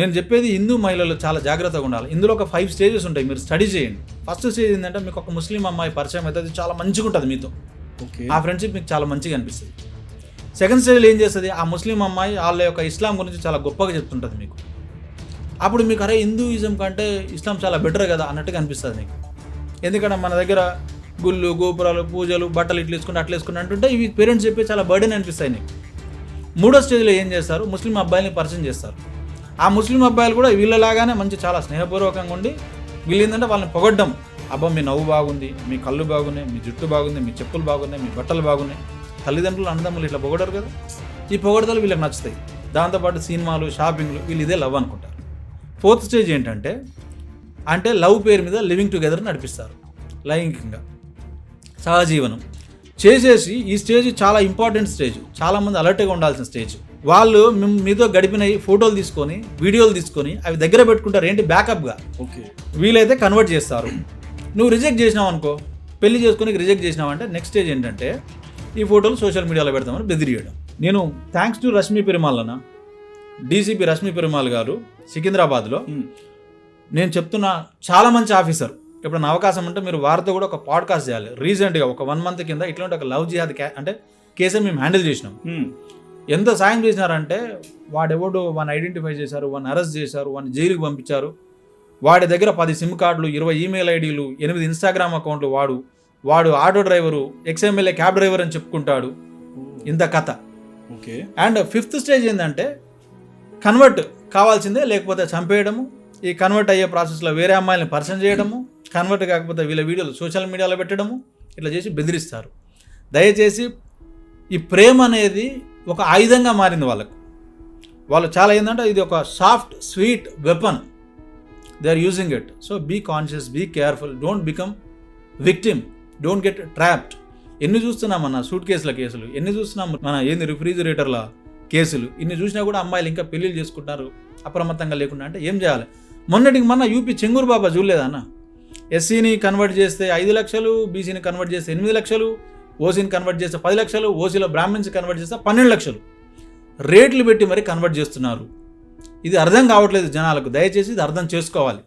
నేను చెప్పేది హిందూ మహిళలు చాలా జాగ్రత్తగా ఉండాలి. ఇందులో ఒక ఫైవ్ స్టేజెస్ ఉంటాయి. మీరు స్టడీ చేయండి. ఫస్ట్ స్టేజ్ ఏంటంటే మీకు ఒక ముస్లిం అమ్మాయి పరిచయం అయితే అది చాలా మంచిగా ఉంటుంది మీతో. ఓకే ఆ ఫ్రెండ్షిప్ మీకు చాలా మంచిగా అనిపిస్తుంది. సెకండ్ స్టేజ్లో ఏం చేస్తుంది? ఆ ముస్లిం అమ్మాయి వాళ్ళ యొక్క ఇస్లాం గురించి చాలా గొప్పగా చెప్తుంటుంది మీకు. అప్పుడు మీకు అరే హిందూయిజం కంటే ఇస్లాం చాలా బెటర్ కదా అన్నట్టుగా అనిపిస్తుంది మీకు. ఎందుకంటే మన దగ్గర గుళ్ళు గోపురాలు పూజలు బట్టలు ఇట్లా వేసుకుంటే అట్లా వేసుకుంటే అంటుంటే ఇవి పేరెంట్స్ చెప్పి చాలా బర్డెన్ అనిపిస్తాయి నీకు. మూడో స్టేజ్లో ఏం చేస్తారు? ముస్లిం అబ్బాయిని పరిచయం చేస్తారు. ఆ ముస్లిం అబ్బాయిలు కూడా వీళ్ళలాగానే మంచి చాలా స్నేహపూర్వకంగా ఉండి వీళ్ళు ఏంటంటే వాళ్ళని పొగడ్డం. అబ్బా మీ నవ్వు బాగుంది మీ కళ్ళు బాగున్నాయి మీ జుట్టు బాగుంది మీ చెప్పులు బాగున్నాయి మీ బట్టలు బాగున్నాయి. తల్లిదండ్రులు అన్నదమ్ములు ఇట్లా పొగడరు కదా? ఈ పొగడతలు వీళ్ళకి నచ్చుతాయి. దాంతోపాటు సినిమాలు షాపింగ్లు వీళ్ళు ఇదే లవ్ అనుకుంటారు. ఫోర్త్ స్టేజ్ ఏంటంటే అంటే లవ్ పేరు మీద లివింగ్ టుగెదర్ నడిపిస్తారు. లైంగికంగా. సహజీవనం. చేసేసి ఈ స్టేజ్ చాలా ఇంపార్టెంట్ స్టేజ్. చాలామంది అలర్ట్గా ఉండాల్సిన స్టేజ్. వాళ్ళు మీతో గడిపిన ఫోటోలు తీసుకొని వీడియోలు తీసుకొని అవి దగ్గర పెట్టుకుంటారు. ఏంటి? బ్యాకప్గా. ఓకే. వీలైతే కన్వర్ట్ చేస్తారు. నువ్వు రిజెక్ట్ చేసినావు అనుకో. పెళ్ళి చేసుకుని రిజెక్ట్ చేసినావు అంటే నెక్స్ట్ స్టేజ్ ఏంటంటే ఈ ఫోటోలు సోషల్ మీడియాలో పెడతామని బెదిరియడం నేను థ్యాంక్స్ టు రష్మి పెరుమాలన డీసీపీ రష్మి పెరుమాల్ గారు సికింద్రాబాద్లో. నేను చెప్తున్నా చాలా మంచి ఆఫీసర్. ఎప్పుడైనా అవకాశం ఉంటే మీరు వారితో కూడా ఒక పాడ్కాస్ట్ చేయాలి. రీసెంట్గా ఒక వన్ మంత్ కింద ఇట్లాంటి ఒక లవ్ జిహాద్ క్యా అంటే కేసుని మేము హ్యాండిల్ చేసినాం. ఎంత సాయం చేసినారంటే వాడెవడు వాడిని ఐడెంటిఫై చేశారు వాడిని అరెస్ట్ చేశారు వాడిని జైలుకి పంపించారు. వాడి దగ్గర పది సిమ్ కార్డులు ఇరవై ఈమెయిల్ ఐడీలు ఎనిమిది ఇన్స్టాగ్రామ్ అకౌంట్లు వాడు వాడు auto driver ex MLA cab driver అని చెప్పుకుంటాడు. ఇంత కథ. ఓకే. అండ్ ఫిఫ్త్ స్టేజ్ ఏంటంటే కన్వర్ట్ కావాల్సిందే లేకపోతే చంపేయడము ఈ కన్వర్ట్ అయ్యే ప్రాసెస్లో వేరే అమ్మాయిని పరిచయం చేయడము కన్వర్ట్ కాకపోతే వీళ్ళ వీడియోలు సోషల్ మీడియాలో పెట్టడము ఇట్లా చేసి బెదిరిస్తారు. దయచేసి ఈ ప్రేమ అనేది ఒక ఆయుధంగా మారింది వాళ్ళకు. వాళ్ళు చాలా ఏంటంటే ఇది ఒక soft sweet weapon they are using it so be conscious be careful don't become victim don't get trapped ఎన్ని చూస్తున్నాం మన సూట్ కేసుల కేసులు ఎన్ని చూస్తున్నాం మన ఏంది రిఫ్రిజిరేటర్ల కేసులు ఇన్ని చూసినా కూడా అమ్మాయిలు ఇంకా పెళ్ళిళ్ళు చేసుకుంటారు అప్రమత్తంగా లేకుండా అంటే ఏం చేయాలి? మొన్నటికి మొన్న యూపీ చెంగూరు బాబా చూడలేదా అన్న ఎస్సీని కన్వర్ట్ చేస్తే ఐదు లక్షలు బీసీని కన్వర్ట్ చేస్తే ఎనిమిది లక్షలు ఓసీని కన్వర్ట్ చేస్తే పది లక్షలు ఓసీలో బ్రాహ్మిన్స్ కన్వర్ట్ చేస్తే పన్నెండు లక్షలు. రేట్లు పెట్టి మరి కన్వర్ట్ చేస్తున్నారు. ఇది అర్థం కావట్లేదు జనాలకు. దయచేసి ఇది అర్థం చేసుకోవాలి.